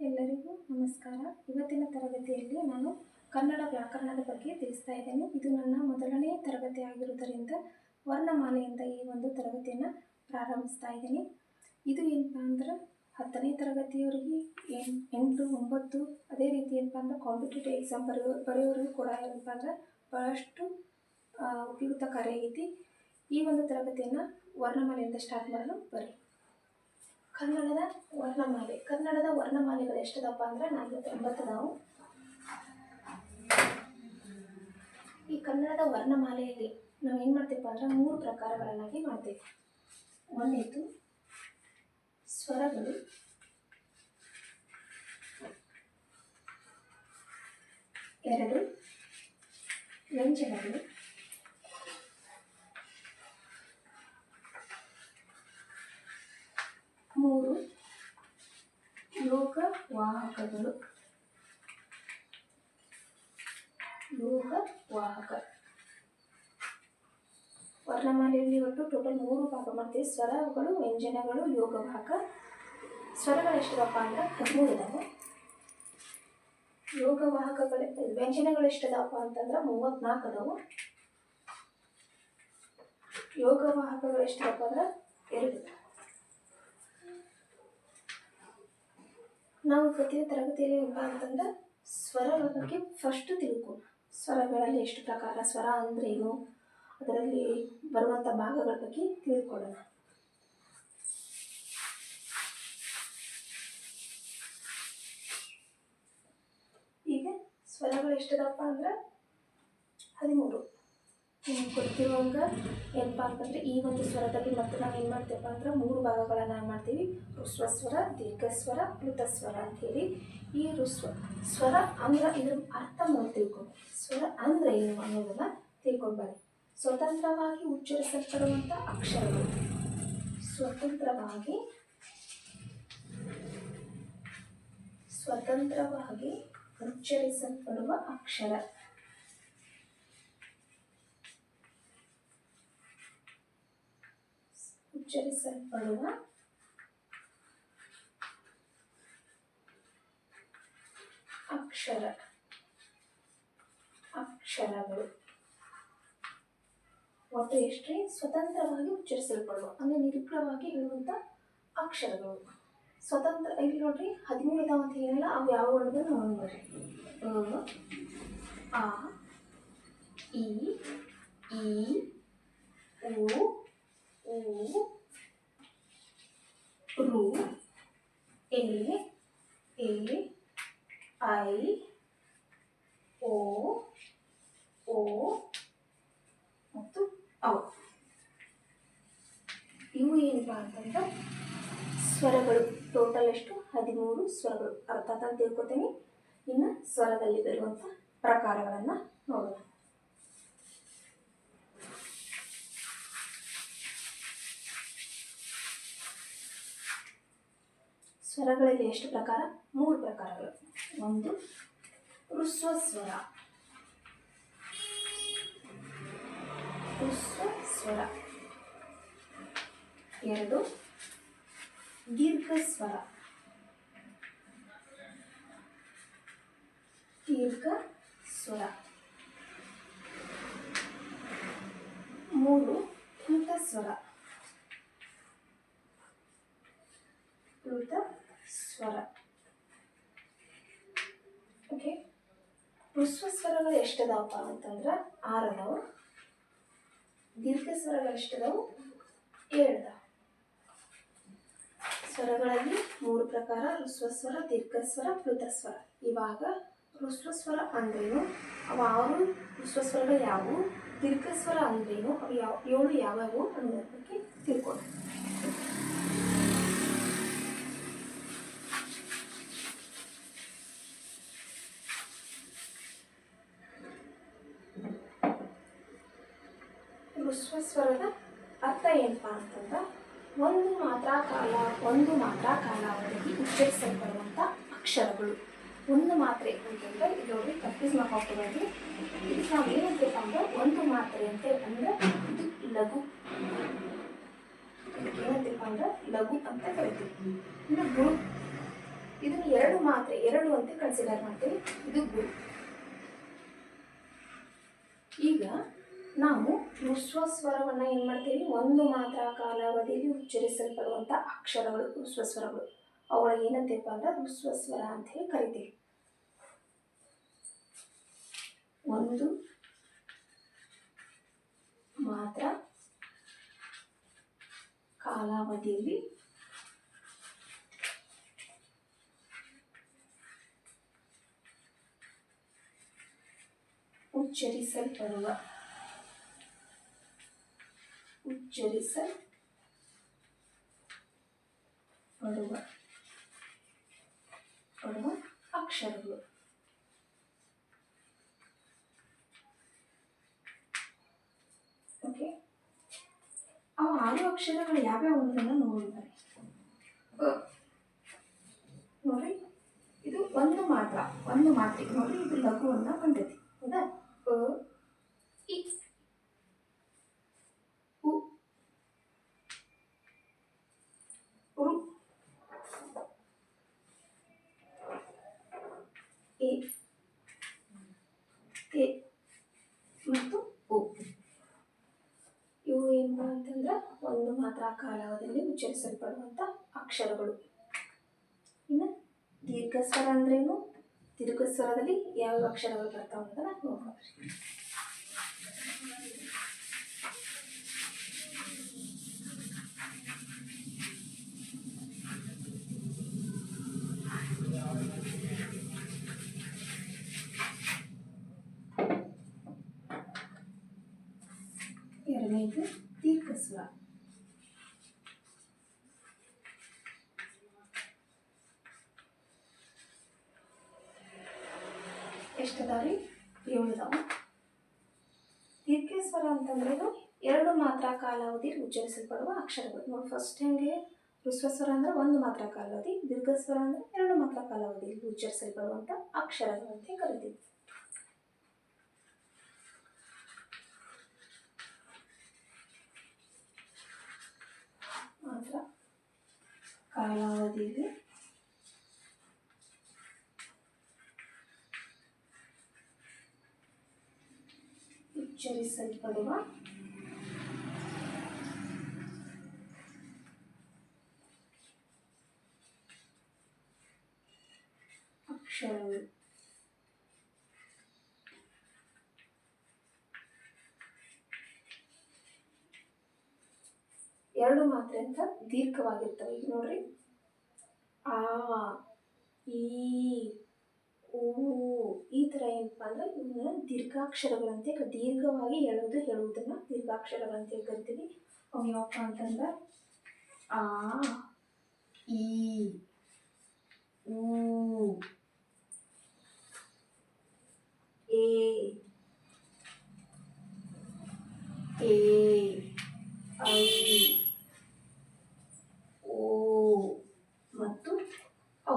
ಎಲ್ಲರಿಗೂ ನಮಸ್ಕಾರ. ಇವತ್ತಿನ ತರಗತಿಯಲ್ಲಿ ನಾನು ಕನ್ನಡ ವ್ಯಾಕರಣದ ಬಗ್ಗೆ ತಿಳಿಸ್ತಾ ಇದ್ದೇನೆ. ಇದು ನನ್ನ ಮೊದಲನೇ ತರಗತಿ ಆಗಿರುವುದರಿಂದ ವರ್ಣಮಾಲೆಯಿಂದ ಈ ಒಂದು ತರಗತಿಯನ್ನು ಪ್ರಾರಂಭಿಸ್ತಾ ಇದ್ದೀನಿ. ಇದು ಏನಪ್ಪ ಅಂದ್ರೆ ಹತ್ತನೇ ತರಗತಿಯವರಿಗೆ ಎಂಟು, ಒಂಬತ್ತು, ಅದೇ ರೀತಿ ಏನಪ್ಪ ಅಂದ್ರೆ ಕಾಂಪಿಟೇಟಿವ್ ಎಕ್ಸಾಮ್ ಬರೆಯೋ, ಬರೆಯೋರಿಗೂ ಕೂಡ ಏನಪ್ಪ ಅಂದ್ರೆ ಭಾಳಷ್ಟು ಐತಿ. ಈ ಒಂದು ತರಗತಿಯನ್ನು ವರ್ಣಮಾಲೆಯಿಂದ ಸ್ಟಾರ್ಟ್ ಮಾಡಲು ಬರೀ ಕನ್ನಡದ ವರ್ಣಮಾಲೆ, ಕನ್ನಡದ ವರ್ಣಮಾಲೆಗಳು ಎಷ್ಟದಪ್ಪ ಅಂದ್ರೆ ನಲವತ್ತೊಂಬತ್ತು ಅದಾವು ಈ ಕನ್ನಡದ ವರ್ಣಮಾಲೆಯಲ್ಲಿ ನಾವು ಏನು ಮಾಡ್ತೀವಪ್ಪ ಅಂದ್ರೆ ಮೂರು ಪ್ರಕಾರಗಳನ್ನಾಗಿ ಮಾಡ್ತೀವಿ. ಒಂದೇತು ಸ್ವರಗಳು. ಎರಡು ವ್ಯಂಜನಗಳು. ಮೂರು ಲೋಕ ವಾಹಕಗಳು ಲೋಕ ವಾಹಕ ವರ್ಣಮಾಲೆಯಲ್ಲಿ ಒಟ್ಟು ಟೋಟಲ್ ಮೂರು ಭಾಗ ಮಾಡ್ತೀವಿ. ಸ್ವರಗಳು, ವ್ಯಂಜನಗಳು ಯೋಗ ವಾಹಕ ಸ್ವರಗಳು ಎಷ್ಟಿದಪ್ಪ ಅಂದ್ರೆ ಹದಿಮೂರು ಇದಾವೆ. ಯೋಗ ವಾಹಕಗಳ ವ್ಯಂಜನಗಳು ಎಷ್ಟಿದಾವಪ್ಪ ಅಂತಂದ್ರೆ ಮೂವತ್ನಾಲ್ಕು ಅದಾವು. ಯೋಗ ವಾಹಕಗಳು ಎಷ್ಟಿದಪ್ಪ ಅಂದ್ರೆ ಎರಡು. ನಾವು ಪ್ರತಿ ತರಗತಿಯಲ್ಲಿ ಏನಪ್ಪ ಅಂತಂದ್ರೆ ಸ್ವರಗಳ ಬಗ್ಗೆ ಫಸ್ಟ್ ತಿಳ್ಕೊ. ಸ್ವರಗಳಲ್ಲಿ ಎಷ್ಟು ಪ್ರಕಾರ ಸ್ವರ ಅಂದ್ರೇನು, ಅದರಲ್ಲಿ ಬರುವಂಥ ಭಾಗಗಳ ಬಗ್ಗೆ ತಿಳ್ಕೊಳ್ಳೋಣ ಈಗ ಸ್ವರಗಳು ಎಷ್ಟಿದಪ್ಪ ಅಂದ್ರೆ ಹದಿಮೂರು. ಗೊತ್ತಿರುವಂಗೆ ಏನಪ್ಪ ಅಂತಂದರೆ ಈ ಒಂದು ಸ್ವರದಲ್ಲಿ ಮತ್ತೆ ನಾವು ಏನು ಮಾಡ್ತೀವಪ್ಪ ಅಂದ್ರೆ ಮೂರು ಭಾಗಗಳನ್ನು ಮಾಡ್ತೀವಿ. ಋಸ್ವ ಸ್ವರ ದೀರ್ಘ ಸ್ವರ ಪ್ಲುತ ಸ್ವರ ಅಂಥೇಳಿ. ಈ ಋಸ್ವ, ಸ್ವರ, ಅಂದ್ರೆ ಇದ್ರ ಅರ್ಥ ನಾವು ತಿಳ್ಕೊಂಡು ಸ್ವರ ಅಂದ್ರೆ ಏನು ಅನ್ನೋದನ್ನು ತಿಳ್ಕೊಂಡ್ಬಾರಿ ಸ್ವತಂತ್ರವಾಗಿ ಉಚ್ಚರಿಸಲ್ಪಡುವಂಥ ಅಕ್ಷರಗಳು. ಸ್ವತಂತ್ರವಾಗಿ ಸ್ವತಂತ್ರವಾಗಿ ಉಚ್ಚರಿಸಲ್ಪಡುವ ಅಕ್ಷರ. ಉಚ್ಚರಿಸಲ್ಪಡುವ ಅಕ್ಷರ, ಅಕ್ಷರಗಳು. ಒಟ್ಟು ಎಷ್ಟೇ ಸ್ವತಂತ್ರವಾಗಿ ಉಚ್ಚರಿಸಲ್ಪಡುವ, ಅಂದರೆ ನಿರುಗ್ರವಾಗಿ ಹೇಳುವಂಥ ಅಕ್ಷರಗಳು. ಸ್ವತಂತ್ರ, ಇಲ್ಲಿ ನೋಡ್ರಿ ಹದಿಮೂರು ಇದಾವ ಅಂತ ಏನಿಲ್ಲ ಅವು ಯಾವ ನೋಡ್ರಿ. ಅ ಆ ಇ ಈ ಉ ಊ ರು ಎ ಎ ಐ ಓ ಓ ಮತ್ತು ಔ ಇವು ಏನಪ್ಪ ಅಂತಂದ್ರೆ ಸ್ವರಗಳು. ಟೋಟಲ್ ಎಷ್ಟು? ಹದಿಮೂರು ಸ್ವರಗಳು. ಅರ್ಥಾತ್ ತಿಳ್ಕೊತೀನಿ. ಇನ್ನು ಸ್ವರದಲ್ಲಿ ಬರುವಂಥ ಪ್ರಕಾರಗಳನ್ನು ನೋಡೋಣ. ಸ್ವರಗಳಲ್ಲಿ ಎಷ್ಟು ಪ್ರಕಾರ? ಮೂರು ಪ್ರಕಾರಗಳು. ಒಂದು ಋಸ್ವ ಸ್ವರ. ಋಸ್ವ ಸ್ವರ. ಎರಡು, ದೀರ್ಘ ಸ್ವರ. ದೀರ್ಘ ಸ್ವರ. ಮೂರು ಹೃತ ಸ್ವರ. ಪ್ಲುತ ಸ್ವರ. ಓಕೆ ಋಸ್ವ ಸ್ವರಗಳು ಎಷ್ಟದಾವಪ್ಪ ಅಂತಂದ್ರೆ ಆರು ದೀರ್ಘ ಸ್ವರಗಳು ಎಷ್ಟದಾವು? ಏಳು ಅದಾವು ಸ್ವರಗಳಲ್ಲಿ ಮೂರು ಪ್ರಕಾರ ಋಸ್ವ ಸ್ವರ ದೀರ್ಘ ಸ್ವರ ಪ್ಲುತ ಸ್ವರ ಇವಾಗ ಋಸ್ವ ಸ್ವರ ಅಂದ್ರೇನು? ಅವು ಆರು ಋಸ್ವ ಸ್ವರಗಳು ಯಾವುವು ದೀರ್ಘ ಸ್ವರ ಅಂದ್ರೇನು? ಅವು ಯಾವ, ಏಳು ಯಾವ್ಯಾವು ಅನ್ನೋದ್ರ ಬಗ್ಗೆ ತಿಳ್ಕೊಳ್ಳಿ ಋಸ್ವ ಸ್ವರದ ಅರ್ಥ ಏನಪ್ಪ ಅಂತಂದ್ರೆ ಒಂದು ಮಾತ್ರ ಕಾಲ, ಒಂದು ಮಾತ್ರ ಕಾಲಾವಧಿಗೆ ಉಚ್ಚರಿಸಲ್ಪಡುವಂಥ ಅಕ್ಷರಗಳು. ಒಂದು ಮಾತ್ರೆ ಅಂತಂದ್ರೆ ಇದು ನೋಡಿ ಕನ್ಫ್ಯೂಸ್ ಇದಕ್ಕೆ ನಾವು ಏನಂತಂದ್ರೆ ಒಂದು ಮಾತ್ರೆ ಅಂತ ಅಂದ್ರೆ ಇದು ಲಘು. ಏನಂತಪ್ಪ ಅಂದ್ರೆ ಲಘು ಅಂತ ಕರಿತೀವಿ ಇನ್ನು ಗುರು ಇದನ್ನು ಎರಡು ಮಾತ್ರೆ, ಎರಡು ಅಂತ ಕನ್ಸಿಡರ್ ಮಾಡ್ತೀವಿ. ಇದು ಗುರು ಈಗ ನಾವು ಉಸ್ವ ಸ್ವರವನ್ನು ಏನು ಮಾಡ್ತೀವಿ? ಒಂದು ಮಾತ್ರ ಕಾಲಾವಧಿಯಲ್ಲಿ ಉಚ್ಚರಿಸಲ್ಪಡುವಂಥ ಅಕ್ಷರಗಳು ಉಸ್ವ ಸ್ವರಗಳು. ಅವುಗಳ ಏನಂತೀವಪ್ಪ ಅಂದ್ರೆ ಉಸ್ವ ಸ್ವರ ಅಂತ ಹೇಳಿ ಕರಿತೀವಿ. ಒಂದು ಮಾತ್ರ ಕಾಲಾವಧಿಯಲ್ಲಿ ಉಚ್ಚರಿಸಲ್ಪಡುವ ಉಚ್ಚರಿಸಲ್ಪಡುವ ಪಡುವ ಅಕ್ಷರಗಳು. ಓಕೆ ಅವು ಆರು ಅಕ್ಷರಗಳು ಯಾವ್ಯಾವ ಅನ್ನೋದನ್ನ ನೋಡಿದ್ದಾರೆ. ನೋಡ್ರಿ. ಇದು ಒಂದು ಮಾತ್ರ ಒಂದು ಮಾತ್ರ ನೋಡಿ ಇದು ಲಘುವನ್ನು ಬಂದೈತಿ ಹೌದಾ ಅ ಇ ಉ ರು ಎ ಎ ಮತ್ತು ಉ ಇವು ಏನಪ್ಪ ಅಂತಂದ್ರೆ ಒಂದು ಮಾತ್ರ ಕಾಲಾವಧಿಯಲ್ಲಿ ಉಚ್ಚರಿಸಲ್ಪಡುವಂಥ ಅಕ್ಷರಗಳು ಇನ್ನು ದೀರ್ಘ ಸ್ವರ ಅಂದ್ರೇನು ದೀರ್ಘ ಸ್ವರದಲ್ಲಿ ಯಾವ ಅಕ್ಷರಗಳು ಬರ್ತಾವ ಅಂತ ನೋಡೋಣ ಎರಡನೇದು ದೀರ್ಘ ಸ್ವರ ಎಷ್ಟದಾವ್ರಿ ಏಳು ಅದಾವ ದೀರ್ಘ ಸ್ವರ ಅಂತಂದ್ರೇನು ಎರಡು ಮಾತ್ರ ಕಾಲಾವಧಿ ಉಚ್ಚರಿಸಲ್ಪಡುವ ಅಕ್ಷರಗಳು ನೋಡಿ ಫಸ್ಟ್ ಹೆಂಗೆ? ಸ್ವರ ಅಂದ್ರೆ ಒಂದು ಮಾತ್ರ ಕಾಲಾವಧಿ ದೀರ್ಘ ಸ್ವರ ಅಂದ್ರೆ ಎರಡು ಮಾತ್ರ ಕಾಲಾವಧಿ ಉಚ್ಚರಿಸಲ್ಪಡುವಂಥ ಅಕ್ಷರಗಳು ಅಂತ ಕರಿತೀವಿ. ಮಾತ್ರ ಕಾಲಾವಧಿಯಲ್ಲಿ ಉಚ್ಚರಿಸಲ್ಪಡುವ ದೀರ್ಘವಾಗಿರ್ತವೆ. ಈಗ ನೋಡ್ರಿ. ಆ, ಈ, ಊ, ಈ ಥರ ಏನಪ್ಪ ಅಂದ್ರೆ ಇವನ್ನ ದೀರ್ಘಾಕ್ಷರಗಳಂತೆ ದೀರ್ಘವಾಗಿ ಹೇಳೋದು ಹೇಳುವುದನ್ನ ದೀರ್ಘಾಕ್ಷರಗಳಂತೆ ಕರಿತೀವಿ. ಅವು ಯಾವಪ್ಪ ಅಂತಂದ್ರೆ, ಆ, ಈ, ಊ, ಏ ಏ, ಐ ಓ ಮತ್ತು ಔ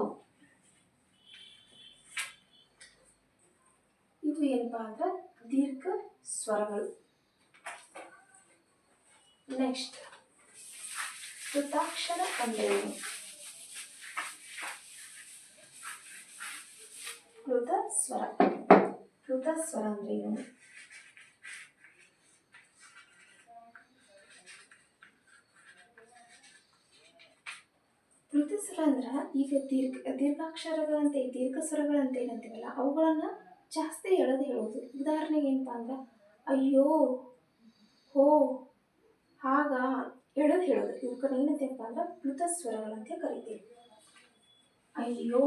ಇದು ಏನಪ್ಪ ಅಂದ್ರೆ ದೀರ್ಘ ಸ್ವರಗಳು. ನೆಕ್ಸ್ಟ್ ಕೃತಾಕ್ಷರ ಅಂದ್ರೆ ಏನು ಕೃತ ಸ್ವರ ಕೃತ ಸ್ವರ ಅಂದ್ರೆ ಏನು ಕೃತ ಸ್ವರ ಅಂದ್ರೆ ಈಗ ದೀರ್ಘ, ದೀರ್ಘಾಕ್ಷರಗಳಂತೆ ದೀರ್ಘ ಸ್ವರಗಳಂತ ಏನಂತೀವಲ್ಲ, ಅವುಗಳನ್ನ ಜಾಸ್ತಿ ಎಳೆದು ಹೇಳೋದು. ಉದಾಹರಣೆಗೆ ಏನಪ್ಪ ಅಂದ್ರೆ, ಅಯ್ಯೋ, ಹೋ ಆಗ ಎಳೆದು ಹೇಳೋದು. ಇವ್ಕನ್ನ ಏನಂತೀವಪ್ಪ ಅಂದ್ರೆ ಕೃತ ಸ್ವರಗಳಂತೆ ಕರಿತೀವಿ. ಅಯ್ಯೋ,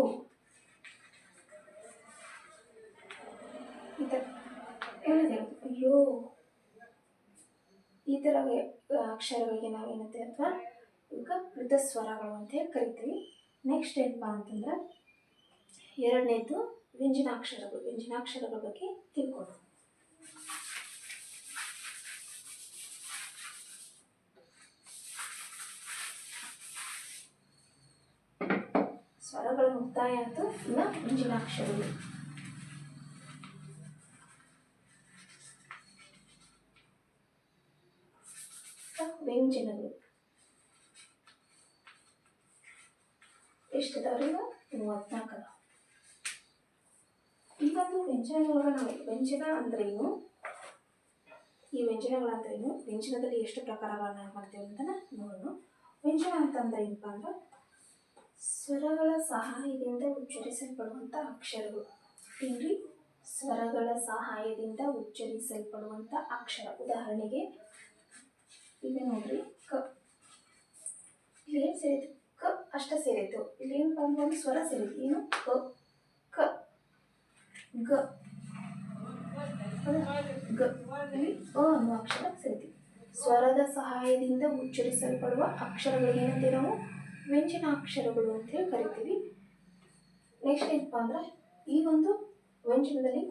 ಈ ಥರ ಎಳೆದು ಹೇಳೋದು. ಅಯ್ಯೋ, ಈ ಥರ ಅಕ್ಷರಗಳಿಗೆ ನಾವೇನಂತೀವಿ ಅಥವಾ ಇವಕ್ಕೆ ಕೃತ ಸ್ವರಗಳು ಅಂತ ಹೇಳಿ ಕರಿತೀವಿ. ನೆಕ್ಸ್ಟ್ ಏನಪ್ಪ ಅಂತಂದ್ರೆ ಎರಡನೇದು ವ್ಯಂಜನಾಕ್ಷರಗಳು. ವ್ಯಂಜನಾಕ್ಷರಗಳ ಬಗ್ಗೆ ತಿಳ್ಕೊಳ್ಳೋಣ ಸ್ವರಗಳ ಮುಕ್ತಾಯ ಆಯ್ತು. ಇನ್ನು ವ್ಯಂಜನಾಕ್ಷರಗಳು. ವ್ಯಂಜನಗಳು. ಎಷ್ಟು ಇದಾವೆ ಇವು? ಮೂವತ್ತ್ನಾಲ್ಕು ಅದಾವ. ಒಂದು ವ್ಯಂಜನದೊಳಗೆ ನಾವು ವ್ಯಂಜನ ಅಂದ್ರೇನು ಈ ವ್ಯಂಜನಗಳಂದ್ರೇನು ವ್ಯಂಜನದಲ್ಲಿ ಎಷ್ಟು ಪ್ರಕಾರಗಳನ್ನ ಮಾಡ್ತೇವೆ ಅಂತ ನೋಡೋಣ. ವ್ಯಂಜನ ಅಂತಂದ್ರೆ ಏನಪ್ಪ ಅಂದ್ರೆ ಸ್ವರಗಳ ಸಹಾಯದಿಂದ ಉಚ್ಚರಿಸಲ್ಪಡುವಂಥ ಅಕ್ಷರಗಳು. ಇಲ್ಲಿ ಸ್ವರಗಳ ಸಹಾಯದಿಂದ ಉಚ್ಚರಿಸಲ್ಪಡುವಂಥ ಅಕ್ಷರ. ಉದಾಹರಣೆಗೆ, ಈಗ ನೋಡ್ರಿ ಕ ಇಲ್ಲಿ ಏನು ಸೇರಿತು ಕ, ಅಷ್ಟ ಸೇರಿತು ಇಲ್ಲಿ ಏನು ಅಂದ್ರೆ ಒಂದು ಸ್ವರ ಸೇರಿತ್ತು. ಏನು? ಕ ಕ, ಗ? ಗ. ಇಲ್ಲಿ ಅ ಅನ್ನುವ ಅಕ್ಷರ ಸೇರಿತು ಸ್ವರದ ಸಹಾಯದಿಂದ ಉಚ್ಚರಿಸಲ್ಪಡುವ ಅಕ್ಷರಗಳಿಗೆ ಏನಂತೀವಿ ನಾವು? ವ್ಯಂಜನ ಅಕ್ಷರಗಳು ಅಂತ ಹೇಳಿ ಕರಿತೀವಿ. ನೆಕ್ಸ್ಟ್ ಏನಪ್ಪ ಅಂದ್ರೆ ಈ ಒಂದು ವ್ಯಂಜನದಲ್ಲಿ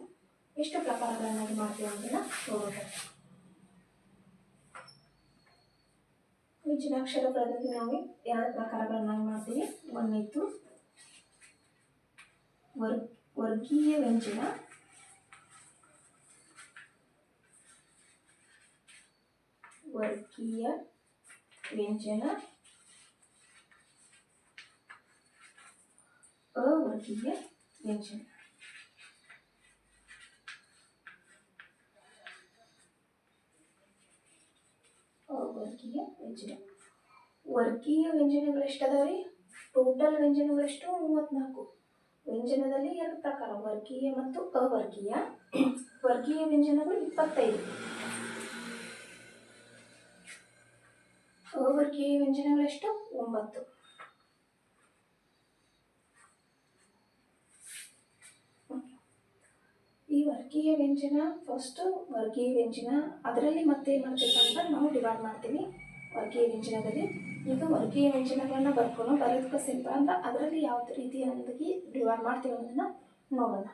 ಎಷ್ಟು ಪ್ರಕಾರಗಳನ್ನಾಗಿ ಮಾಡ್ತೀವಿ ಅಂತ ನೋಡೋಣ. ವ್ಯಂಜನಾಕ್ಷರಗಳಲ್ಲಿ ನಾವು ಎರಡು ಪ್ರಕಾರಗಳನ್ನಾಗಿ ಮಾಡ್ತೀವಿ. ಒಂದಿತ್ತು ವರ್ ವರ್ಗೀಯ ವ್ಯಂಜನ. ವರ್ಗೀಯ ವ್ಯಂಜನ. ಅವರ್ಗೀಯ ವ್ಯಂಜನ. ಅವರ್ಗೀಯ ವ್ಯಂಜನ. ವರ್ಗೀಯ ವ್ಯಂಜನಗಳು ಎಷ್ಟು ರೀ ಟೋಟಲ್ ವ್ಯಂಜನಗಳೆಷ್ಟು ಮೂವತ್ನಾಲ್ಕು. ವ್ಯಂಜನದಲ್ಲಿ ಎರಡು ಪ್ರಕಾರ, ವರ್ಗೀಯ ಮತ್ತು ಅವರ್ಗೀಯ. ವರ್ಗೀಯ ವ್ಯಂಜನಗಳು ಇಪ್ಪತ್ತೈದು. ಅವರ್ಗೀಯ ವ್ಯಂಜನಗಳೆಷ್ಟು ಒಂಬತ್ತು. ಈ ವರ್ಗೀಯ ವ್ಯಂಜನ ಫಸ್ಟು ವರ್ಗೀಯ ವ್ಯಂಜನ, ಅದರಲ್ಲಿ ಮತ್ತೆ ಏನು ಮಾಡ್ತೀವಿ ಅಂತ ನಾವು ಡಿವೈಡ್ ಮಾಡ್ತೀವಿ ವರ್ಗೀಯ ವ್ಯಂಜನದಲ್ಲಿ ಈಗ ವರ್ಗೀಯ ವ್ಯಂಜನಗಳನ್ನ ಬರ್ಕೊಂಡು ಬರೋದಕ್ಕೆ ಸಿಂಪಲ್ ಅಂತ ಅದರಲ್ಲಿ ಯಾವ ರೀತಿಯಾಗಿ ಡಿವೈಡ್ ಮಾಡ್ತೀವಿ ಅನ್ನೋದನ್ನ ನೋಡೋಣ.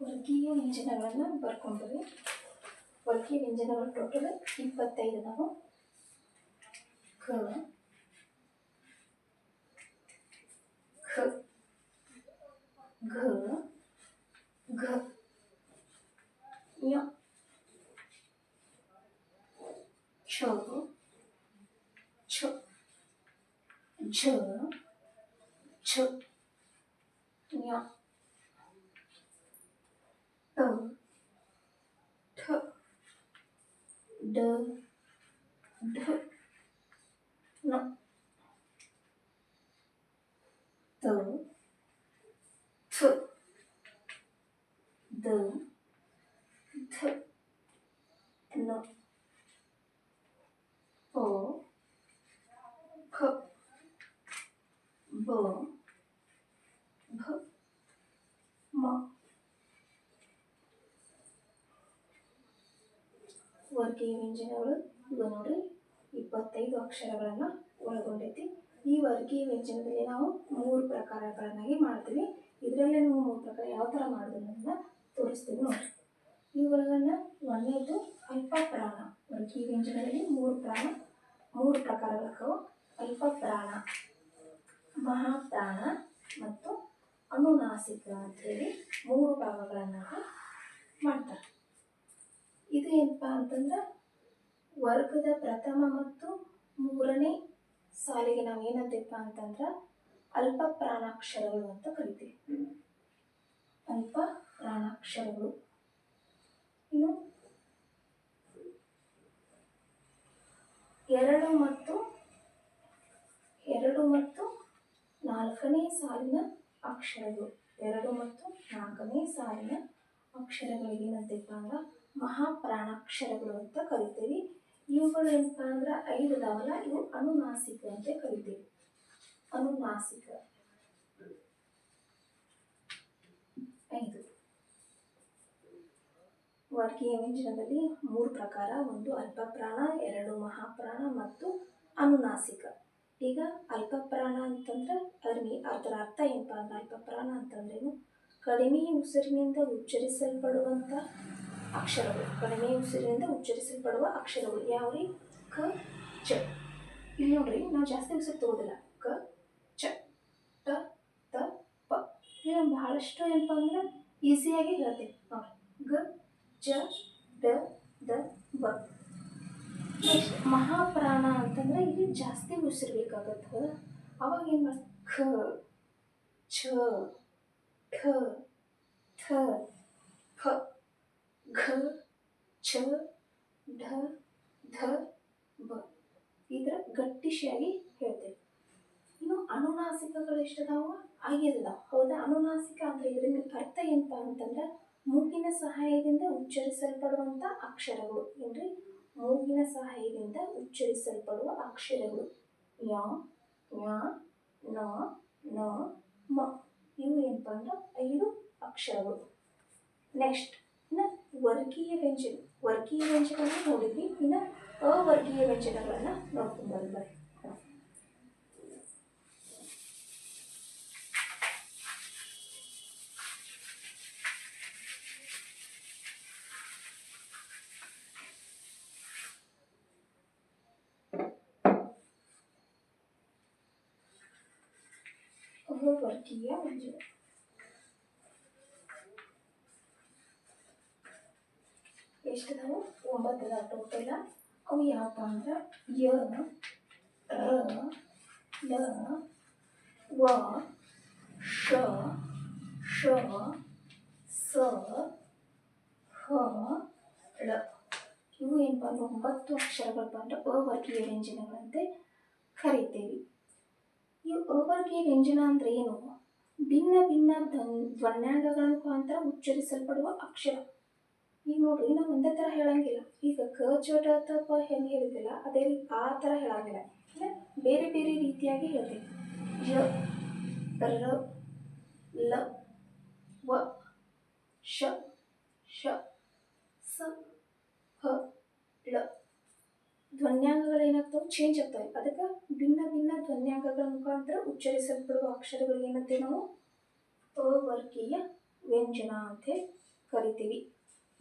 ವರ್ಗೀಯ ವ್ಯಂಜನಗಳನ್ನು ಬರ್ಕೊಂಡ್ರಿ ವರ್ಗೀಯ ವ್ಯಂಜನಗಳು ಟೋಟಲ್ ಇಪ್ಪತ್ತೈದು ನಾವು ಕ ಖ ಘ ಘ ಞ ಛ ಛ ಝ ಛ ಞ ಟ ಠ ಡ ಢ ನ ತ ಥ ದ ಧ ನ ಪ ಫ ಬ ಭ ಮ ವರ್ಗೀಯ ವ್ಯಂಜನಗಳು ಇವು ಇಪ್ಪತ್ತೈದು ಅಕ್ಷರಗಳನ್ನು ಒಳಗೊಂಡೈತಿ ಈ ವರ್ಗೀಯ ವ್ಯಂಜನದಲ್ಲಿ ನಾವು ಮೂರು ಪ್ರಕಾರಗಳನ್ನಾಗಿ ಮಾಡ್ತೀವಿ. ಇದರಲ್ಲೇ ನಾವು ಮೂರು ಪ್ರಕಾರ ಯಾವ ಥರ ಮಾಡ್ಬೋದು ಅಂತ ತೋರಿಸ್ತೀವಿ ನೋಡ್ರಿ. ಇವುಗಳನ್ನ ಒಂದನೇದು ಅಲ್ಪ ಪ್ರಾಣ ವರ್ಗೀಯ ವ್ಯಂಜನದಲ್ಲಿ ಮೂರು ಪ್ರಾಣ ಮೂರು ಪ್ರಕಾರಗಳು ಅಲ್ಪ ಪ್ರಾಣ ಮಹಾಪ್ರಾಣ ಮತ್ತು ಅನುನಾಸಿಕ ಅಂತೇಳಿ ಮೂರು ಭಾಗಗಳನ್ನಾಗಿ ಮಾಡ್ತಾರೆ ಇದು ಏನಪ್ಪ ಅಂತಂದ್ರೆ ವರ್ಗದ ಪ್ರಥಮ ಮತ್ತು ಮೂರನೇ ಸಾಲಿಗೆ ನಾವು ಏನಂತೀವಪ್ಪ ಅಂತಂದ್ರೆ ಅಲ್ಪ ಪ್ರಾಣಾಕ್ಷರಗಳು ಅಂತ ಕರಿತೀವಿ. ಅಲ್ಪ ಪ್ರಾಣಾಕ್ಷರಗಳು. ಇನ್ನು ಎರಡು ಮತ್ತು ಎರಡು ಮತ್ತು ನಾಲ್ಕನೇ ಸಾಲಿನ ಅಕ್ಷರಗಳು. ಎರಡು ಮತ್ತು ನಾಲ್ಕನೇ ಸಾಲಿನ ಅಕ್ಷರಗಳಿಗೆ ಏನಂತಪ್ಪ ಅಂದ್ರೆ ಮಹಾಪ್ರಾಣಾಕ್ಷರಗಳು ಅಂತ ಕರಿತೀವಿ. ಇವುಗಳು ಏನಪ್ಪ ಅಂದ್ರೆ ಐದು ಅದಾವಲ್ಲ ಇವು ಅನುನಾಸಿಕ ಅಂತ ಕರಿತೀವಿ. ಅನುನಾಸಿಕ ಐದು ವರ್ಗೀಯ ವ್ಯಂಜನದಲ್ಲಿ ಮೂರು ಪ್ರಕಾರ, ಒಂದು ಅಲ್ಪಪ್ರಾಣ, ಎರಡು ಮಹಾಪ್ರಾಣ ಮತ್ತು ಅನುನಾಸಿಕ. ಈಗ ಅಲ್ಪಪ್ರಾಣ ಅಂತಂದ್ರೆ ಅದ್ರ ಮೀ- ಅದರ ಅರ್ಥ ಏನಪ್ಪ ಅಂದ್ರೆ ಅಲ್ಪಪ್ರಾಣ ಅಂತಂದ್ರೇನು ಕಡಿಮೆ ಉಸಿರಿನಿಂದ ಉಚ್ಚರಿಸಲ್ಪಡುವಂಥ ಅಕ್ಷರಗಳು. ಕಡಿಮೆ ಉಸಿರಿನಿಂದ ಉಚ್ಚರಿಸಲ್ಪಡುವ ಅಕ್ಷರಗಳು. ಯಾವ್ರಿ ಕ, ಚ. ಇಲ್ಲಿ ನೋಡ್ರಿ, ನಾವು ಜಾಸ್ತಿ ಉಸಿರು ತಗೋದಿಲ್ಲ. ಕ ಟ ತ, ಪ. ಇದನ್ನು ಬಹಳಷ್ಟು ಏನಪ್ಪ ಅಂದ್ರೆ ಈಸಿಯಾಗಿ ಹೇಳ್ತೀವಿ ನೋಡಿ. ಗ, ಜ, ಡ, ದ ಬ ನೆಕ್ಸ್ಟ್ ಮಹಾಪ್ರಾಣ ಅಂತಂದ್ರೆ ಇಲ್ಲಿ ಜಾಸ್ತಿ ಉಸಿರ್ಬೇಕಾಗತ್ತೆ ಹೌದಾ? ಅವಾಗ ಏನು ಮಾಡಿ, ಖ, ಛ ಠ ಥ, ಫ, ಘ, ಛ, ಢ, ಧ, ಬ. ಇದ್ರ ಗಟ್ಟಿ ಗಟ್ಟಿಶಿಯಾಗಿ ಹೇಳ್ತೇವೆ ಇನ್ನು ಅನುನಾಸಿಕಗಳು ಎಷ್ಟದಾವ ಆಗಿಲ್ಲ ಹೌದಾ? ಅನುನಾಸಿಕ ಅಂದ್ರೆ ಇದರಿಂದ ಅರ್ಥ ಏನಪ್ಪ ಅಂತಂದ್ರೆ ಮೂಗಿನ ಸಹಾಯದಿಂದ ಉಚ್ಚರಿಸಲ್ಪಡುವಂಥ ಅಕ್ಷರಗಳು. ಏನ್ರಿ? ಮೂಗಿನ ಸಹಾಯದಿಂದ ಉಚ್ಚರಿಸಲ್ಪಡುವ ಅಕ್ಷರಗಳು. ಯ, ನ ನ ಮ. ಇವು ಏನಪ್ಪ ಅಂದ್ರೆ ಐದು ಅಕ್ಷರಗಳು. ನೆಕ್ಸ್ಟ್, ಇನ್ನು ವರ್ಗೀಯ ವ್ಯಂಜನ. ವರ್ಗೀಯ ವ್ಯಂಜನ ನೋಡಿದ್ವಿ. ಇನ್ನು ಅವರ್ಗೀಯ ವ್ಯಂಜನಗಳನ್ನ ನೋಡ್ಕೊಂಡು ಬರ್ತಾರೆ ಅವರ್ಗೀಯ ವ್ಯಂಜನ ಎಷ್ಟದಾವು ಒಂಬತ್ತು ಅದಾವ ಟೋಟಲ ಅವು ಯಾವಪ್ಪ ಅಂದ್ರೆ ಯ ರ ಲ ವ ಶ ಶ ಸ ಹ ಳ ಇವು ಏನಪ್ಪ ಅಂದ್ರೆ ಒಂಬತ್ತು ಅಕ್ಷರಗಳು ಅಂದ್ರೆ ಅವರ್ಗೀಯ ವ್ಯಂಜನಗಳಂತೆ ಕರಿತೇವೆ ಈ ಅವರ್ಗೀಯ ವ್ಯಂಜನ ಅಂದ್ರೆ ಏನು? ಭಿನ್ನ ಭಿನ್ನ ಧ್ವನ್ ಧ್ವನ್ಯಾಂಗಗಳ ಮುಖಾಂತರ ಉಚ್ಚರಿಸಲ್ಪಡುವ ಅಕ್ಷರ. ಈಗ ನೋಡ್ರಿ ನಾವು ಒಂದೇ ಥರ ಹೇಳಂಗಿಲ್ಲ. ಈಗ ಕ ಚೋಟ ಅಥವಾ ಹೆಂಗೆ ಹೇಳಿದಿಲ್ಲ ಅದೇ ರೀತಿ ಆ ಥರ ಹೇಳಂಗಿಲ್ಲ. ಅಂದರೆ ಬೇರೆ ಬೇರೆ ರೀತಿಯಾಗಿ ಹೇಳ್ತೀವಿ ಯ ರ, ಲ, ವ, ಶ ಶ, ಸ, ಹ, ಳ. ಧ್ವನ್ಯಾಂಗಗಳು ಏನಾಗ್ತವೆ ಚೇಂಜ್ ಆಗ್ತವೆ. ಅದಕ್ಕೆ ಭಿನ್ನ ಭಿನ್ನ ಧ್ವನ್ಯಾಂಗಗಳ ಮುಖಾಂತರ ಉಚ್ಚರಿಸಲ್ಪಡುವ ಅಕ್ಷರಗಳು ಏನಂತೇವೆ ನಾವು ಅವರ್ಗೀಯ ವ್ಯಂಜನ ಅಂತ ಕರಿತೀವಿ.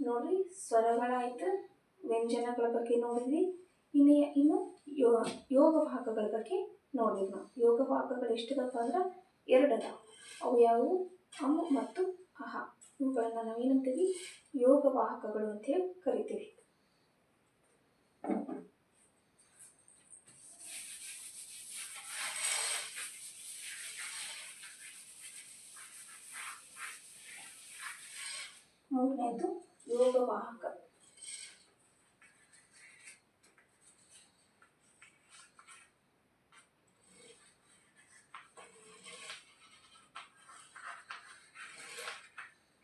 ನೋಡ್ರಿ, ಸ್ವರಗಳಾಯ್ತು, ವ್ಯಂಜನಗಳ ಬಗ್ಗೆ ನೋಡಿದ್ವಿ. ಇನ್ನು ಇನ್ನು ಯೋ, ಯೋಗ ಭಾಗಗಳ ಬಗ್ಗೆ ನೋಡಿದ್ವಿ ನಾವು. ಯೋಗ ಭಾಗಗಳು ಎಷ್ಟಿದಪ್ಪ ಅಂದ್ರೆ ಎರಡದ ಅವು ಯಾವುವು? ಅಮ್ಮ ಮತ್ತು ಅಹ. ಇವುಗಳನ್ನು ನಾವೇನಂತೀವಿ? ಯೋಗ ವಾಹಕಗಳು ಅಂತೇಳಿ ಕರಿತೀವಿ. ಮೂರನೇದು ಯೋಗವಾಹಕ.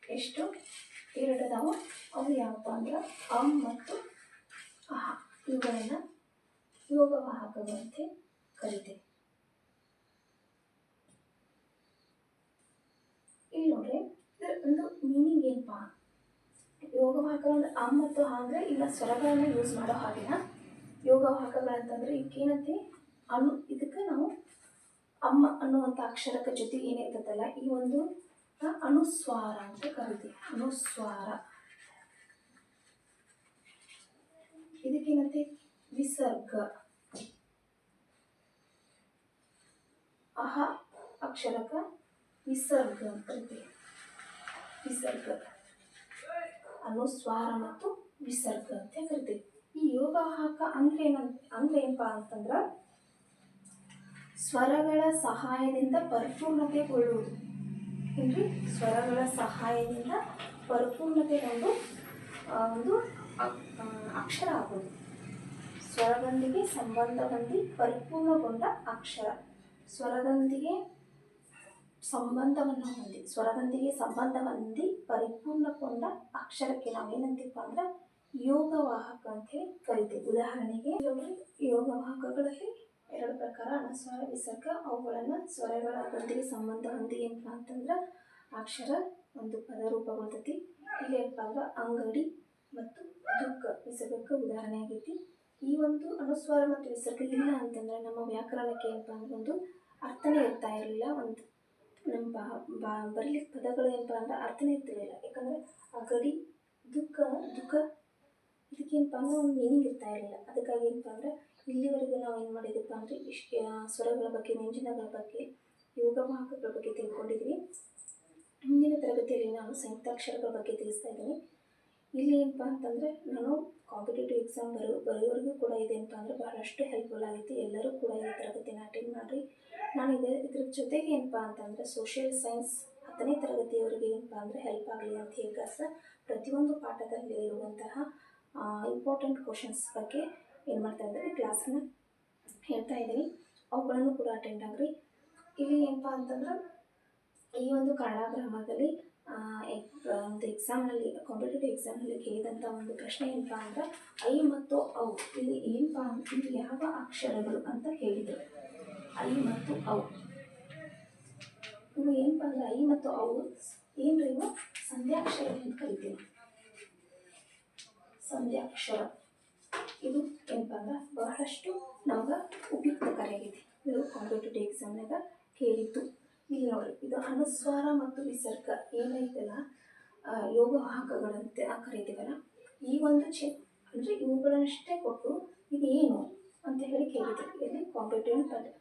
ಎಷ್ಟು? ಎರಡು ನಾವು ಅವು ಯಾವಪ್ಪ ಅಂದ್ರೆ ಅಮ್ ಮತ್ತು ಅಹ. ಇವುಗಳನ್ನು ಯೋಗ ವಾಹಕಗಳಂತೆ ಕರಿತೇವೆ ಇಲ್ಲಿ ನೋಡ್ರಿ ಇದರ ಒಂದು ಮೀನಿಂಗ್ ಏನಪ್ಪ ಯೋಗ ವಾಹಕಗಳು ಅಂದ್ರೆ ಅಮ್ ಮತ್ತು ಹಾಗೆ ಇಲ್ಲ ಸ್ವರಗಳನ್ನು ಯೂಸ್ ಮಾಡೋ ಹಾಗೆನ? ಯೋಗ ಅಂತಂದ್ರೆ ಇದಕ್ಕೇನಂತೆ ಅನು ಇದಕ್ಕೆ ನಾವು ಅಮ್ಮ ಅನ್ನುವಂಥ ಅಕ್ಷರದ ಜೊತೆ ಏನಿರ್ತದಲ್ಲ, ಈ ಒಂದು ಅನುಸ್ವಾರ ಅಂತ ಕರಿತೀವಿ. ಅನುಸ್ವಾರ ಇದಕ್ಕೇನಂತೆ ವಿಸರ್ಗ. ಅಹ ಅಕ್ಷರಕ ವಿಸರ್ಗ ಅಂತ ಕರಿತೀವಿ. ವಿಸರ್ಗ. ಅನುಸ್ವಾರ ಮತ್ತು ವಿಸರ್ಗ ಅಂತ ಕರಿತೀವಿ. ಈ ಯೋಗವಾಹಕ ಅಂದ್ರೆ ಏನಂತ ಅಂದ್ರೆ ಏನಪ್ಪ ಅಂತಂದ್ರೆ ಸ್ವರಗಳ ಸಹಾಯದಿಂದ ಪರಿಪೂರ್ಣತೆಗೊಳ್ಳುವುದು. ಏನ್ರಿ? ಸ್ವರಗಳ ಸಹಾಯದಿಂದ ಪರಿಪೂರ್ಣತೆಗೊಂಡು ಒಂದು ಅಕ್ಷರ ಆಗೋದು. ಸ್ವರದೊಂದಿಗೆ ಸಂಬಂಧ ಹೊಂದಿ ಪರಿಪೂರ್ಣಗೊಂಡ ಅಕ್ಷರ. ಸ್ವರದೊಂದಿಗೆ ಸಂಬಂಧವನ್ನು ಹೊಂದಿ, ಸ್ವರದೊಂದಿಗೆ ಸಂಬಂಧ ಹೊಂದಿ ಪರಿಪೂರ್ಣಗೊಂಡ ಅಕ್ಷರಕ್ಕೆ ನಾವೇನಂತೀವಪ್ಪ ಅಂದ್ರೆ ಯೋಗವಾಹಕ ಅಂತ ಹೇಳಿ ಕರಿತೀವಿ. ಉದಾಹರಣೆಗೆ ಯೋಗ ಯೋಗವಾಹಕಗಳಲ್ಲಿ ಎರಡು ಪ್ರಕಾರ ಅನುಸ್ವಾರ ವಿಸರ್ಗ, ಅವುಗಳನ್ನು ಸ್ವರಗಳೊಂದಿಗೆ ಸಂಬಂಧ ಹೊಂದಿ ಏನಪ್ಪ ಅಂತಂದ್ರೆ ಅಕ್ಷರ ಒಂದು ಪದ ರೂಪಗೊಳ್ತೈತಿ ಇಲ್ಲಿ ಏನಪ್ಪ ಅಂದ್ರೆ ಅಂಗಡಿ ಮತ್ತು ದುಃಖ, ವಿಸರ್ಗಕ್ಕೆ ಉದಾಹರಣೆ ಆಗೈತಿ. ಈ ಒಂದು ಅನುಸ್ವಾರ ಮತ್ತು ವಿಸರ್ಗ ಇಲ್ಲ ಅಂತಂದ್ರೆ ನಮ್ಮ ವ್ಯಾಕರಣಕ್ಕೆ ಏನಪ್ಪ ಅಂದ್ರೆ ಒಂದು ಅರ್ಥನೇ ಇರ್ತಾ ಇರಲಿಲ್ಲ. ಒಂದು ನಮ್ಮ ಬಾ ಬಾ ಬರೀಲಿಕ್ಕೆ ಪದಗಳು ಏನಪ್ಪ ಅಂದ್ರೆ ಅರ್ಥನೇ ಇರ್ತಿರಲಿಲ್ಲ. ಯಾಕಂದ್ರೆ ಗಡಿ, ದುಃಖ ದುಃಖ ಇದಕ್ಕೇನಪ್ಪ ಅಂದ್ರೆ ಒಂದು ಮೀನಿಂಗ್ ಇರ್ತಾ ಇರಲಿಲ್ಲ. ಅದಕ್ಕಾಗಿ ಏನಪ್ಪ ಅಂದ್ರೆ ಇಲ್ಲಿವರೆಗೂ ನಾವು ಏನು ಮಾಡಿದಪ್ಪ ಅಂದರೆ ಇಷ್ಟು ಸ್ವರಗಳ ಬಗ್ಗೆ ವ್ಯಂಜನಗಳ ಬಗ್ಗೆ, ಯೋಗ ಯೋಗವಾಹಕಗಳ ಬಗ್ಗೆ ತಿಳ್ಕೊಂಡಿದ್ವಿ. ಮುಂದಿನ ತರಗತಿಯಲ್ಲಿ ನಾನು ಸಂಯುಕ್ತಾಕ್ಷರಗಳ ಬಗ್ಗೆ ತಿಳಿಸ್ತಾ ಇದ್ದೀನಿ. ಇಲ್ಲಿ ಏನಪ್ಪ ಅಂತಂದರೆ ನಾನು ಕಾಂಪಿಟೇಟಿವ್ ಎಕ್ಸಾಮ್ ಬರೋ ಬರೆಯೋರಿಗೂ ಕೂಡ ಇದೇನಪ್ಪ ಅಂದರೆ ಬಹಳಷ್ಟು ಹೆಲ್ಪ್ಫುಲ್ ಆಗೈತಿ ಎಲ್ಲರೂ ಕೂಡ ಈ ತರಗತಿನ ಅಟೆಂಡ್ ಮಾಡಿರಿ. ನಾನು ಇದೇ ಜೊತೆಗೆ ಏನಪ್ಪ ಅಂತಂದರೆ ಸೋಷಿಯಲ್ ಸೈನ್ಸ್ ಹತ್ತನೇ ತರಗತಿಯವರಿಗೆ ಏನಪ್ಪ ಅಂದರೆ ಹೆಲ್ಪ್ ಆಗಲಿ ಅಂತ ಹೇಗಾಸ ಪ್ರತಿಯೊಂದು ಪಾಠದಲ್ಲಿ ಇರುವಂತಹ ಇಂಪಾರ್ಟೆಂಟ್ ಕ್ವಶನ್ಸ್ ಬಗ್ಗೆ ಏನು ಮಾಡ್ತಾ ಇದ್ದಾರೆ ಕ್ಲಾಸನ್ನು ಹೇಳ್ತಾ ಇದ್ದೀನಿ. ಅವುಗಳನ್ನು ಕೂಡ ಅಟೆಂಡ್ ಆಗ್ರಿ. ಇಲ್ಲಿ ಏನಪ್ಪ ಅಂತಂದ್ರೆ ಈ ಒಂದು ಕನ್ನಡ ಗ್ರಾಮದಲ್ಲಿ ಒಂದು ಎಕ್ಸಾಮ್ನಲ್ಲಿ ಕಾಂಪಿಟೇಟಿವ್ ಎಕ್ಸಾಮ್ನಲ್ಲಿ ಕೇಳಿದಂಥ ಒಂದು ಪ್ರಶ್ನೆ ಏನಪ್ಪ ಅಂದ್ರೆ ಐ ಮತ್ತು ಔ. ಇಲ್ಲಿ ಏನಪ್ಪ, ಇಲ್ಲಿ ಯಾವ ಅಕ್ಷರಗಳು ಅಂತ ಕೇಳಿದರು. ಐ ಮತ್ತು ಅವು ಇವು ಏನಪ್ಪ ಅಂದ್ರೆ ಐ ಮತ್ತು ಅವು ಏನ್ರಿ ಇವು? ಸಂಧ್ಯಾಕ್ಷರ ಅಂತ ಕರಿತೀವಿ. ಸಂಧ್ಯಾಕ್ಷರ. ಇದು ಏನಪ್ಪ ಅಂದ್ರೆ ಬಹಳಷ್ಟು ನಮ್ಗೆ ಉಪಯುಕ್ತಕಾರಿಯಾಗಿದೆ ಇದು ಕಾಂಪಿಟೇಟಿವ್ ಎಕ್ಸಾಮ್ನಾಗ ಕೇಳಿತ್ತು ಇಲ್ಲಿ ನೋಡ್ರಿ, ಇದು ಅನುಸ್ವಾರ ಮತ್ತು ವಿಸರ್ಗ. ಏನೈತಲ್ಲ? ಯೋಗ ವಾಹಕಗಳಂತೆ ಕರಿತೀವಲ್ಲ? ಈ ಒಂದು ಚೆ ಅಂದರೆ ಇವುಗಳನ್ನಷ್ಟೇ ಕೊಟ್ಟು ಇದು ಏನು ಅಂತ ಹೇಳಿ ಕೇಳಿದ್ರು ಇಲ್ಲಿ ಕಾಂಪಿಟೇಟಿವ್ ಪರಿ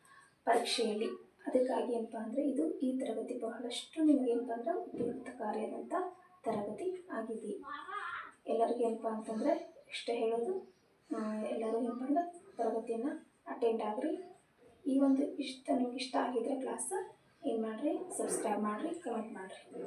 ಪರೀಕ್ಷೆಯಲ್ಲಿ. ಅದಕ್ಕಾಗಿ ಏನಪ್ಪ ಅಂದರೆ ಇದು ಈ ತರಗತಿ ಬಹಳಷ್ಟು ನಿಮಗೆ ಏನಪ್ಪ ಅಂದ್ರೆ ಉಪಯುಕ್ತಕಾರಿಯಾದಂಥ ತರಗತಿ ಆಗಿದೆ. ಎಲ್ಲರಿಗೂ ಏನಪ್ಪ ಅಂತಂದರೆ ಇಷ್ಟ ಹೇಳೋದು. ಎಲ್ಲರೂ ಏನಪ್ಪ ಅಂದ್ರೆ ತರಗತಿಯನ್ನು ಅಟೆಂಡ್ ಆಗ್ರಿ. ಈ ಒಂದು ಇಷ್ಟ, ನಿಮ್ಗೆ ಇಷ್ಟ ಆಗಿದ್ರೆ ಕ್ಲಾಸ್ ಏನು ಮಾಡಿರಿ? ಸಬ್ಸ್ಕ್ರೈಬ್ ಮಾಡಿರಿ ಕಮೆಂಟ್ ಮಾಡಿರಿ.